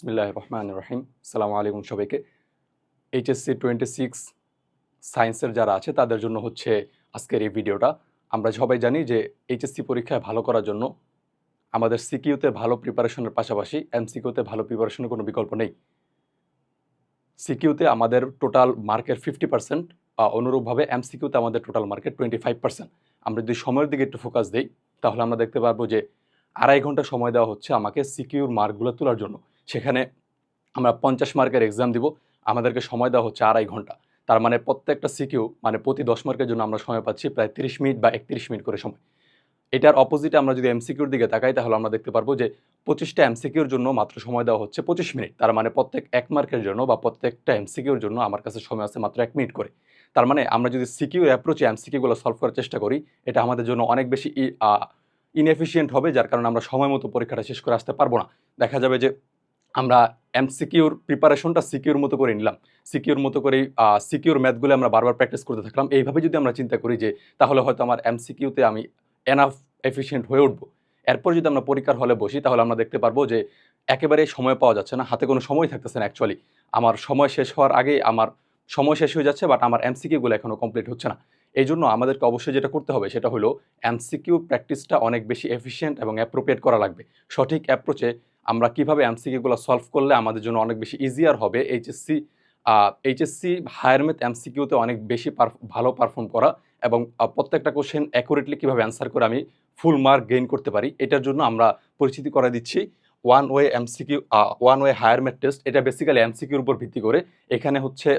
বিসমিল্লাহ রহমান রহিম সালামু আলাইকুম সবাইকে। এইচএসসি টোয়েন্টি সিক্স সায়েন্সের যারা আছে, তাদের জন্য হচ্ছে আজকের এই ভিডিওটা। আমরা সবাই জানি যে এইচএসসি পরীক্ষায় ভালো করার জন্য আমাদের সিকিউতে ভালো প্রিপারেশনের পাশাপাশি এমসিকিউতে ভালো প্রিপারেশনের কোনো বিকল্প নেই। সিকিউতে আমাদের টোটাল মার্কের ফিফটি পার্সেন্ট অনুরূপভাবে এমসিকিউতে আমাদের total market twenty five percent. আমরা যদি সময়ের দিকে একটু ফোকাস দিই, তাহলে আমরা দেখতে পারব যে আড়াই ঘণ্টা সময় দেওয়া হচ্ছে আমাকে সিকিউর মার্কগুলো তোলার জন্য। সেখানে আমরা পঞ্চাশ মার্কের এক্সাম দিব। আমাদেরকে সময় দেওয়া হচ্ছে আড়াই ঘণ্টা। তার মানে প্রত্যেকটা সিকিউ মানে প্রতি দশ মার্কের জন্য আমরা সময় পাচ্ছি প্রায় তিরিশ মিনিট বা একত্রিশ মিনিট করে সময়। এটার অপোজিটে আমরা যদি এমসিকিউর দিকে তাকাই, তাহলে আমরা দেখতে পারব যে পঁচিশটা এমসিকিউর জন্য মাত্র সময় দেওয়া হচ্ছে পঁচিশ মিনিট। তার মানে প্রত্যেক এক মার্কের জন্য বা প্রত্যেকটা এমসিকিউর জন্য আমার কাছে সময় আছে মাত্র এক মিনিট করে। তার মানে আমরা যদি সিকিউর অ্যাপ্রোচে এমসিকিউগুলো সলভ করার চেষ্টা করি, এটা আমাদের জন্য অনেক বেশি ইনএফিসিয়েন্ট হবে, যার কারণে আমরা সময় মতো পরীক্ষাটা শেষ করে আসতে পারব না। দেখা যাবে যে আমরা এমসিকিউর প্রিপারেশনটা সিকিউর মতো করে নিলাম। সিকিউর মতো করেই সিকিউর ম্যাথগুলো আমরা বারবার প্র্যাকটিস করতে থাকলাম। এইভাবে যদি আমরা চিন্তা করি যে, তাহলে হয়তো আমার এমসিকিউতে আমি এনাফ এফিসিয়েন্ট হয়ে উঠবো। এরপর যদি আমরা পরীক্ষার হলে বসি, তাহলে আমরা দেখতে পারব যে একেবারে সময় পাওয়া যাচ্ছে না। হাতে কোনো সময় থাকতেছে না অ্যাকচুয়ালি আমার সময় শেষ হওয়ার আগে আমার সময় শেষ হয়ে যাচ্ছে বাট আমার এমসিকিউগুলো এখনও কমপ্লিট হচ্ছে না। এই জন্য আমাদেরকে অবশ্যই যেটা করতে হবে, সেটা হলো এম এমসিকিউ প্র্যাকটিসটা অনেক বেশি এফিসিয়েন্ট এবং অ্যাপ্রোপ্রিয়েট করা লাগবে। সঠিক অ্যাপ্রোচে আমরা কীভাবে এমসিকিউগুলো সলভ করলে আমাদের জন্য অনেক বেশি ইজিয়ার হবে? এইচএসসি এইচএসসি হায়ার ম্যাথ এমসিকিউতে অনেক বেশি ভালো পারফর্ম করা এবং প্রত্যেকটা কোশ্চেন অ্যাকুরেটলি কীভাবে অ্যান্সার করে আমি ফুল মার্ক গেইন করতে পারি, এটার জন্য আমরা পরিচিতি করে দিচ্ছি। One way MCQ one way higher math test এটা বেসিক্যালি এমসিকিউর উপর ভিত্তি করে। এখানে হচ্ছে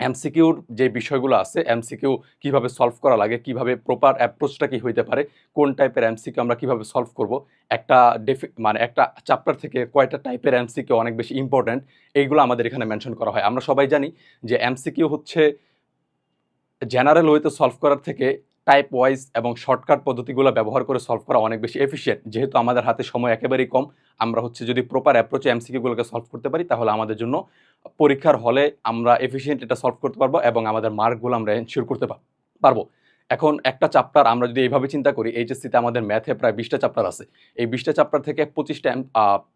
এমসিকিউর যে বিষয়গুলো আছে, এমসিকিউ কীভাবে সলভ করা লাগে, কীভাবে প্রপার অ্যাপ্রোচটা কি হইতে পারে, কোন টাইপের এমসিকিউ আমরা কীভাবে সলভ করব, একটা ডেফি মানে একটা চ্যাপ্টার থেকে কয়টা টাইপের এমসিকিউ অনেক বেশি ইম্পর্ট্যান্ট এইগুলো আমাদের এখানে মেনশন করা হয়। আমরা সবাই জানি যে এমসিকিউ হচ্ছে জেনারেল ওয়েতে সলভ করার থেকে টাইপ ওয়াইজ এবং শর্টকাট পদ্ধতিগুলো ব্যবহার করে সলভ করা অনেক বেশি এফিসিয়েন্ট যেহেতু আমাদের হাতে সময় একেবারেই কম, আমরা হচ্ছে যদি প্রপার অ্যাপ্রোচে এমসিকিউগুলোকে সলভ করতে পারি, তাহলে আমাদের জন্য পরীক্ষার হলে আমরা এফিসিয়েন্ট এটা সলভ করতে পারব এবং আমাদের মার্কগুলো আমরা এনশিওর করতে পারব। এখন একটা চ্যাপ্টার আমরা যদি এইভাবে চিন্তা করি এইচএসসিতে আমাদের ম্যাথে প্রায় বিশটা চ্যাপ্টার আছে। এই বিশটা চ্যাপ্টার থেকে পঁচিশটা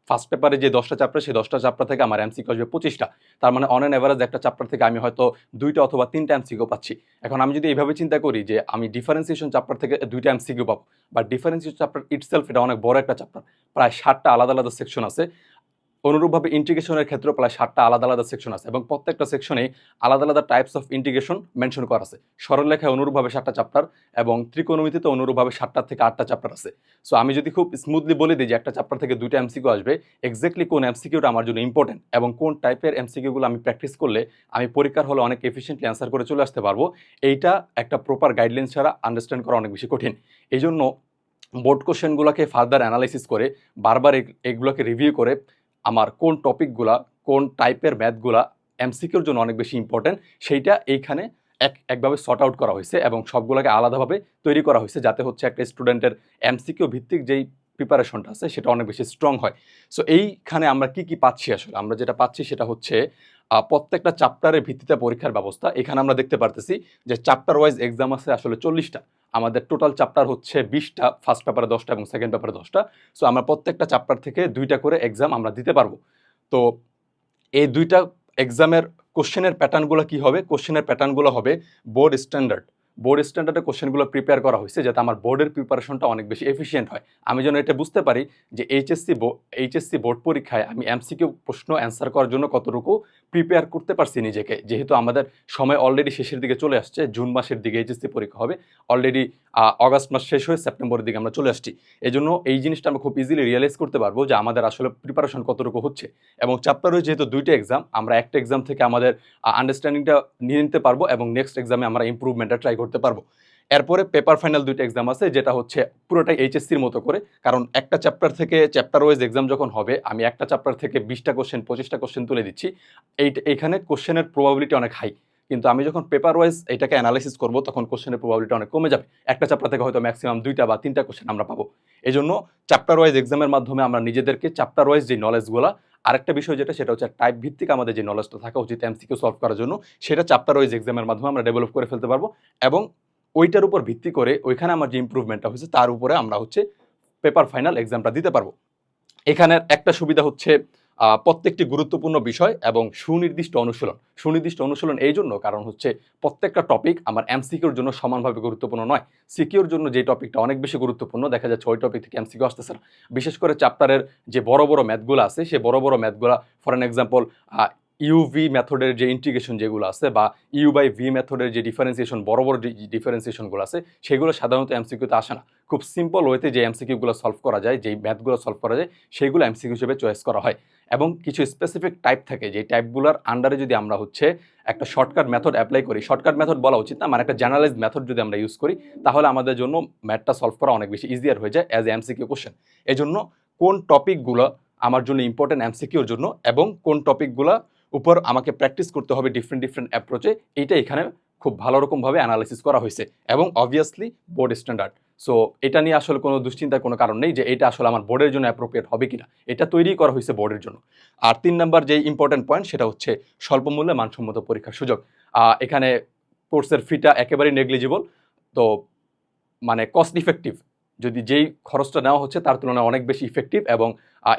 ফার্স্ট পেপারে যে দশটা চ্যাপ্টার সেই দশটা চ্যাপ্টার থেকে আমার এমসিকিউ আসবে পঁচিশটা। তার মানে অন অ্যান অ্যাভারেজ একটা চ্যাপ্টার থেকে আমি হয়তো দুইটা অথবা তিনটা এমসিকিউ পাচ্ছি। এখন আমি যদি এইভাবে চিন্তা করি যে আমি ডিফারেন্সিয়েশন চ্যাপ্টার থেকে দুইটা এমসিকিউ পাবো বা ডিফারেন্সিয়েশন চ্যাপ্টার ইটসেলফ এটা অনেক বড় একটা চ্যাপ্টার প্রায় ষাটটা আলাদা আলাদা সেকশন আছে। অনুরূপভাবে ইন্টিগ্রেশনের ক্ষেত্রে প্রায় সাতটা আলাদা আলাদা সেকশন আছে এবং প্রত্যেকটা সেকশনে আলাদা আলাদা টাইপস অফ ইন্টিগ্রেশন মেনশন করা আছে। সরলরেখায় অনুরূপভাবে সাতটা চ্যাপ্টার এবং ত্রিকোণমিতিতে অনুরূপভাবে সাতটা থেকে আটটা চ্যাপ্টার আছে। সো আমি যদি খুব স্মুথলি বলে দিই যে একটা চ্যাপ্টার থেকে দুইটা এমসিকিউ আসবে এক্স্যাক্টলি কোন এমসিকিউটা আমার জন্য ইম্পর্টেন্ট এবং কোন টাইপের এমসিকিউগুলো আমি প্র্যাকটিস করলে আমি পরীক্ষার হলে অনেক এফিসিয়েন্টলি অ্যান্সার করে চলে আসতে পারব। এইটা একটা প্রপার গাইডলাইন ছাড়া আন্ডারস্ট্যান্ড করা অনেক বেশি কঠিন। এই জন্য বোর্ড কোশ্চেনগুলোকে ফার্দার অ্যানালাইসিস করে, বারবার এগুলোকে রিভিউ করে আমার কোন টপিকগুলা কোন টাইপের ম্যাথগুলা এমসিকিউর জন্য অনেক বেশি ইম্পর্ট্যান্ট সেইটা এইখানে এক, একভাবে সর্ট আউট করা হয়েছে এবং সবগুলোকে আলাদাভাবে তৈরি করা হয়েছে যাতে হচ্ছে একটা স্টুডেন্টের এমসিকিউ ভিত্তিক যেই প্রিপারেশনটা আছে, সেটা অনেক বেশি স্ট্রং হয়। সো এইখানে আমরা কি কি পাচ্ছি আসলে? আমরা যেটা পাচ্ছি সেটা হচ্ছে প্রত্যেকটা চ্যাপ্টারের ভিত্তিতে পরীক্ষার ব্যবস্থা। এখানে আমরা দেখতে পারতেছি যে চ্যাপ্টার ওয়াইজ এক্সাম আছে আসলে চল্লিশটা। আমাদের টোটাল চ্যাপ্টার হচ্ছে বিশটা ফার্স্ট পেপারে দশটা এবং সেকেন্ড পেপারে দশটা। সো আমরা প্রত্যেকটা চ্যাপ্টার থেকে দুইটা করে এক্সাম আমরা দিতে পারব। তো, এই দুইটা এক্সামের কোশ্চেনের প্যাটার্নগুলো কী হবে? কোশ্চেনের প্যাটার্নগুলো হবে বোর্ড স্ট্যান্ডার্ড বোর্ড স্ট্যান্ডার্ডে কোশ্চেনগুলো প্রিপেয়ার করা হয়েছে যাতে আমার বোর্ডের প্রিপারেশনটা অনেক বেশি এফিসিয়েন্ট হয়। আমি যেন এটা বুঝতে পারি যে এইচএসসি এইচএসসি বোর্ড পরীক্ষায় আমি এমসিকিউ প্রশ্ন অ্যান্সার করার জন্য কতটুকু প্রিপেয়ার করতে পারছি নিজেকে। যেহেতু আমাদের সময় অলরেডি শেষের দিকে চলে আসছে, জুন মাসের দিকে এইচএসসি পরীক্ষা হবে। অলরেডি অগাস্ট মাস শেষ হয়ে সেপ্টেম্বরের দিকে আমরা চলে আসছি। এই জন্য এই জিনিসটা আমরা খুব ইজিলি রিয়েলাইজ করতে পারব যে আমাদের আসলে প্রিপারেশন কতটুকু হচ্ছে। এবং চ্যাপ্টার যেহেতু দুইটা এক্সাম আমরা একটা এক্সাম থেকে আমাদের আন্ডারস্ট্যান্ডিংটা নিয়ে নিতে পারব এবং নেক্সট এক্সামে আমরা ইম্প্রুভমেন্টটা ট্রাই করতে পারব। এরপরে পেপার ফাইনাল দুইটা এক্সাম আছে, যেটা হচ্ছে পুরোটাই এইচএসসির মতো করে। কারণ একটা চ্যাপ্টার থেকে চ্যাপ্টার ওয়াইজ এক্সাম যখন হবে, আমি একটা চ্যাপ্টার থেকে বিশটা কোশ্চেন পঁচিশটা কোশ্চেন তুলে দিচ্ছি। এই এখানে কোশ্চেনের প্রবাবিলিটি অনেক হাই কিন্তু আমি যখন পেপার ওয়াইজ এটাকে অ্যানালাইসিস করব, তখন কোশ্চেনের প্রবাবিলিটি অনেক কমে যাবে। একটা চ্যাপ্টার থেকে হয়তো ম্যাক্সিমাম দুইটা বা তিনটা কোশ্চেন আমরা পাবো। এই জন্য চ্যাপ্টার ওয়াইজ এক্সামের মাধ্যমে আমরা নিজেদেরকে চ্যাপ্টার ওয়াইজ যে নলেজগুলো আরেকটা বিষয় যেটা, সেটা হচ্ছে টাইপ ভিত্তিক আমাদের যে নলেজটা থাকা উচিত এমসিকিউ সলভ করার জন্য, সেটা চ্যাপ্টার ওয়াইজ এক্সামের মাধ্যমে আমরা ডেভেলপ করে ফেলতে পারব এবং ওইটার উপর ভিত্তি করে ওইখানে আমার যে ইম্প্রুভমেন্টটা হয়েছে, তার উপরে আমরা হচ্ছে পেপার ফাইনাল এক্সামটা দিতে পারব। এখানের একটা সুবিধা হচ্ছে প্রত্যেকটি গুরুত্বপূর্ণ বিষয় এবং সুনির্দিষ্ট অনুশীলন। সুনির্দিষ্ট অনুশীলন এই জন্য কারণ হচ্ছে প্রত্যেকটা টপিক আমার এমসিকিউর জন্য সমানভাবে গুরুত্বপূর্ণ নয়। সিকিউর জন্য যে টপিকটা অনেক বেশি গুরুত্বপূর্ণ, দেখা যায় ছয় টপিক থেকে এমসিকিউ আসতেছে না। বিশেষ করে চ্যাপ্টারের যে বড় বড় ম্যাথগুলো আছে, সে বড় বড় ম্যাথগুলো ফর অ্যান এক্সাম্পল ইউভি মেথডের যে ইন্টিগ্রেশন যেগুলো আছে বা ইউ বাই ভি মেথডের যে ডিফারেন্সিয়েশন বড় বড় ডিফারেন্সিয়েশনগুলো আছে, সেগুলো সাধারণত এমসিকিউতে আসে না। খুব সিম্পল ওয়েতে যে এমসিকিউগুলো সলভ করা যায়, যেই ম্যাথগুলো সলভ করা যায়, সেগুলো এমসিকিউ হিসেবে চয়েস করা হয়। এবং কিছু স্পেসিফিক টাইপ থাকে যে টাইপগুলোর আন্ডারে যদি আমরা হচ্ছে একটা শর্টকাট মেথড অ্যাপ্লাই করি শর্টকাট মেথড বলা উচিত না মানে একটা জেনারেলাইজ মেথড যদি আমরা ইউজ করি, তাহলে আমাদের জন্য ম্যাথটা সলভ করা অনেক বেশি ইজিয়ার হয়ে যায় অ্যাজ এমসিকিউ কোশ্চেন এই জন্য কোন টপিকগুলো আমার জন্য ইম্পর্টেন্ট এমসিকিউর জন্য এবং কোন টপিকগুলো উপর আমাকে প্র্যাকটিস করতে হবে ডিফারেন্ট ডিফারেন্ট অ্যাপ্রোচে এইটা এখানে খুব ভালো রকমভাবে অ্যানালাইসিস করা হয়েছে এবং অবভিয়াসলি বোর্ড স্ট্যান্ডার্ড সো এটা নিয়ে আসলে কোনো দুশ্চিন্তার কোনো কারণ নেই যে এটা আসলে আমার বোর্ডের জন্য অ্যাপ্রোপ্রিয়েট হবে কিনা। এটা তৈরি করা হয়েছে বোর্ডের জন্য। আর তিন নাম্বার যে ইম্পর্ট্যান্ট পয়েন্ট সেটা হচ্ছে স্বল্প মূল্যে মানসম্মত পরীক্ষার সুযোগ। এখানে কোর্সের ফিটা একেবারেই নেগলিজিবল তো মানে কস্ট ইফেক্টিভ যদি যেই খরচটা নেওয়া হচ্ছে তার তুলনায় অনেক বেশি ইফেক্টিভ এবং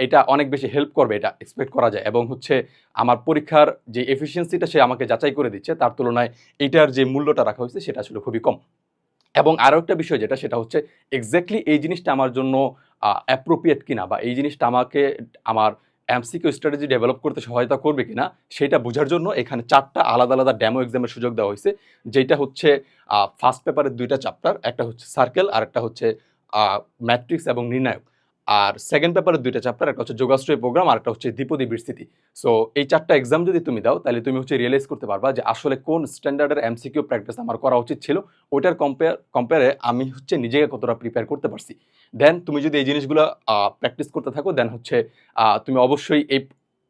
এটা অনেক বেশি হেল্প করবে, এটা এক্সপেক্ট করা যায়। এবং হচ্ছে আমার পরীক্ষার যে এফিসিয়েন্সিটা সে আমাকে যাচাই করে দিচ্ছে, তার তুলনায় এটার যে মূল্যটা রাখা হয়েছে সেটা আসলে খুবই কম। এবং আরও একটা বিষয় যেটা, সেটা হচ্ছে এক্স্যাক্টলি এই জিনিসটা আমার জন্য অ্যাপ্রোপ্রিয়েট কিনা বা এই জিনিসটা আমাকে, আমার এমসিকিউ স্ট্র্যাটেজি ডেভেলপ করতে সহায়তা করবে কিনা, সেটা বোঝার জন্য এখানে চারটা আলাদা আলাদা ড্যামো এক্সামের সুযোগ দেওয়া হয়েছে। যেটা হচ্ছে ফার্স্ট পেপারের দুইটা চ্যাপ্টার একটা হচ্ছে সার্কেল আর একটা হচ্ছে ম্যাট্রিক্স এবং নির্ণায়ক। আর সেকেন্ড পেপারের দুইটা চ্যাপ্টার একটা হচ্ছে যোগাশ্রয় প্রোগ্রাম আর একটা হচ্ছে দ্বিপদী বিস্তৃতি। সো এই চারটা এক্সাম যদি তুমি দাও, তাহলে তুমি হচ্ছে রিয়েলাইজ করতে পারবা যে আসলে কোন স্ট্যান্ডার্ডের এমসিকিউ প্র্যাকটিস আমার করা উচিত ছিল। ওইটার কম্পেয়ার কম্পেয়ারে আমি হচ্ছে নিজেকে কতটা প্রিপেয়ার করতে পারছি। দেন তুমি যদি এই জিনিসগুলো প্র্যাকটিস করতে থাকো দেন হচ্ছে তুমি অবশ্যই এই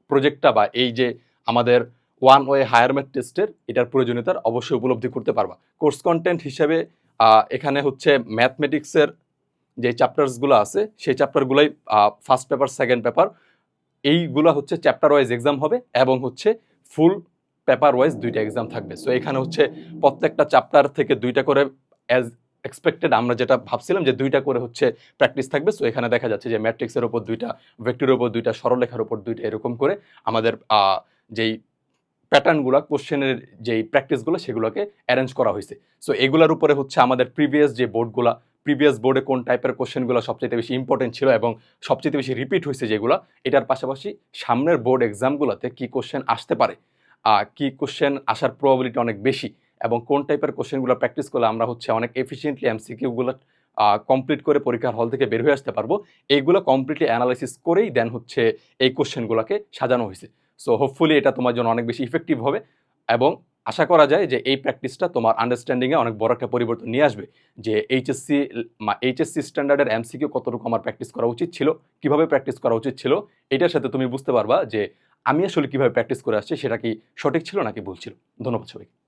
প্রজেক্টটা বা এই যে আমাদের ওয়ান ওয়ে হায়ার ম্যাথ টেস্টের এটার প্রয়োজনীয়তার অবশ্যই উপলব্ধি করতে পারবা। কোর্স কন্টেন্ট হিসেবে এখানে হচ্ছে ম্যাথমেটিক্সের যে চ্যাপ্টার্সগুলো আছে, সেই চ্যাপ্টারগুলোই ফার্স্ট পেপার সেকেন্ড পেপার এইগুলো হচ্ছে চ্যাপ্টার ওয়াইজ এক্সাম হবে এবং হচ্ছে ফুল পেপার ওয়াইজ দুইটা এক্সাম থাকবে। সো এখানে হচ্ছে প্রত্যেকটা চ্যাপ্টার থেকে দুইটা করে অ্যাজ এক্সপেক্টেড আমরা যেটা ভাবছিলাম যে দুইটা করে হচ্ছে প্র্যাকটিস থাকবে। সো এখানে দেখা যাচ্ছে যে ম্যাট্রিক্সের ওপর দুইটা ভেক্টরের ওপর দুইটা, সরলরেখার ওপর দুইটা এরকম করে আমাদের যেই প্যাটার্নগুলো কোশ্চেনের যেই প্র্যাকটিসগুলো সেগুলোকে অ্যারেঞ্জ করা হয়েছে। সো এগুলোর উপরে হচ্ছে আমাদের প্রিভিয়াস যে বোর্ডগুলো প্রিভিয়াস বোর্ডে কোন টাইপের কোশ্চেনগুলো সবচেয়ে বেশি ইম্পর্টেন্ট ছিল এবং সবচেয়ে বেশি রিপিট হয়েছে যেগুলো, এটার পাশাপাশি সামনের বোর্ড এক্সামগুলোতে কি কোশ্চেন আসতে পারে? কি কোশ্চেন আসার প্রবাবিলিটি অনেক বেশি এবং কোন টাইপের কোশ্চেনগুলো প্র্যাকটিস করলে আমরা হচ্ছে অনেক এফিসিয়েন্টলি এমসিকিউগুলো কমপ্লিট করে পরীক্ষার হল থেকে বের হয়ে আসতে পারব? এইগুলো কমপ্লিটলি অ্যানালাইসিস করেই দেন হচ্ছে এই কোশ্চেনগুলোকে সাজানো হয়েছে। সো হোপফুলি এটা তোমার জন্য অনেক বেশি ইফেক্টিভ হবে এবং আশা করা যায় যে এই প্র্যাকটিসটা তোমার আন্ডারস্ট্যান্ডিংয়ে অনেক বড় একটা পরিবর্তন নিয়ে আসবে যে এইচএসসি এইচএসসি স্ট্যান্ডার্ডের এমসিকিউ কতটুকু আমার প্র্যাকটিস করা উচিত ছিল, কীভাবে প্র্যাকটিস করা উচিত ছিল, এটার সাথে তুমি বুঝতে পারবা যে আমি আসলে কীভাবে প্র্যাকটিস করে আসছি, সেটা কি সঠিক ছিল নাকি ভুল ছিল। ধন্যবাদ সবাইকে।